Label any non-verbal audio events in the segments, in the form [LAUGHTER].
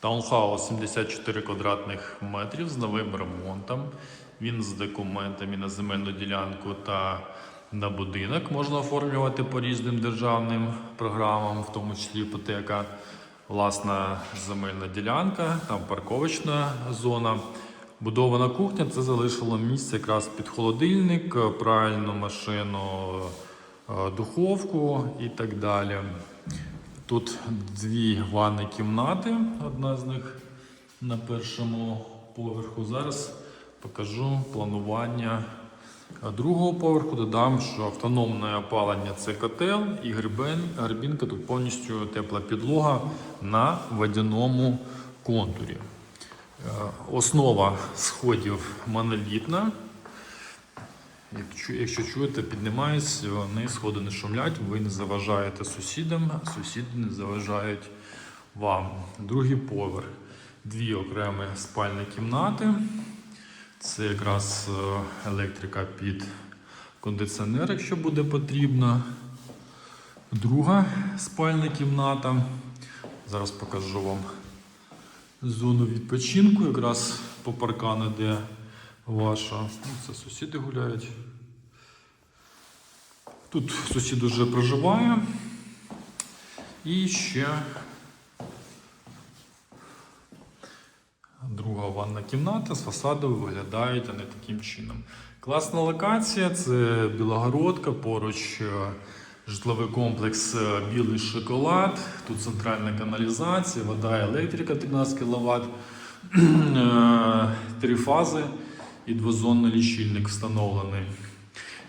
Таунхаус 74 квадратних метрів з новим ремонтом. Він з документами на земельну ділянку та на будинок можна оформлювати по різним державним програмам, в тому числі іпотека, власна земельна ділянка, там парковочна зона. Будована кухня це залишило місце якраз під холодильник, пральну машину, е, духовку і так далі. Тут дві ванні кімнати, одна з них на першому поверху. Зараз покажу планування другого поверху. Додам, що автономне опалення це котел і грибінка тут повністю тепла підлога на водяному контурі. Е, Основа сходів монолітна. Якщо, чуєте, піднімаюсь, вони сходи не шумлять, ви не заважаєте сусідам, сусіди не заважають вам. Другий поверх. Дві окремі спальні кімнати. Це якраз е, електрика під кондиціонер, якщо буде потрібно. Друга спальна кімната. Зараз покажу вам зону відпочинку, якраз по паркану, де ваша. Ну, Це сусіди гуляють. Тут сусід уже проживає. І ще друга ванна кімната з фасаду виглядають вони таким чином. Класна локація це Білогородка, поруч е, житловий комплекс е, Білий шоколад. Тут центральна каналізація, вода, електрика 13 кВт, [CLEARS THROAT] три фази і двозонний лічильник встановлений.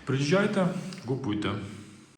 Приїжджайте, купуйте.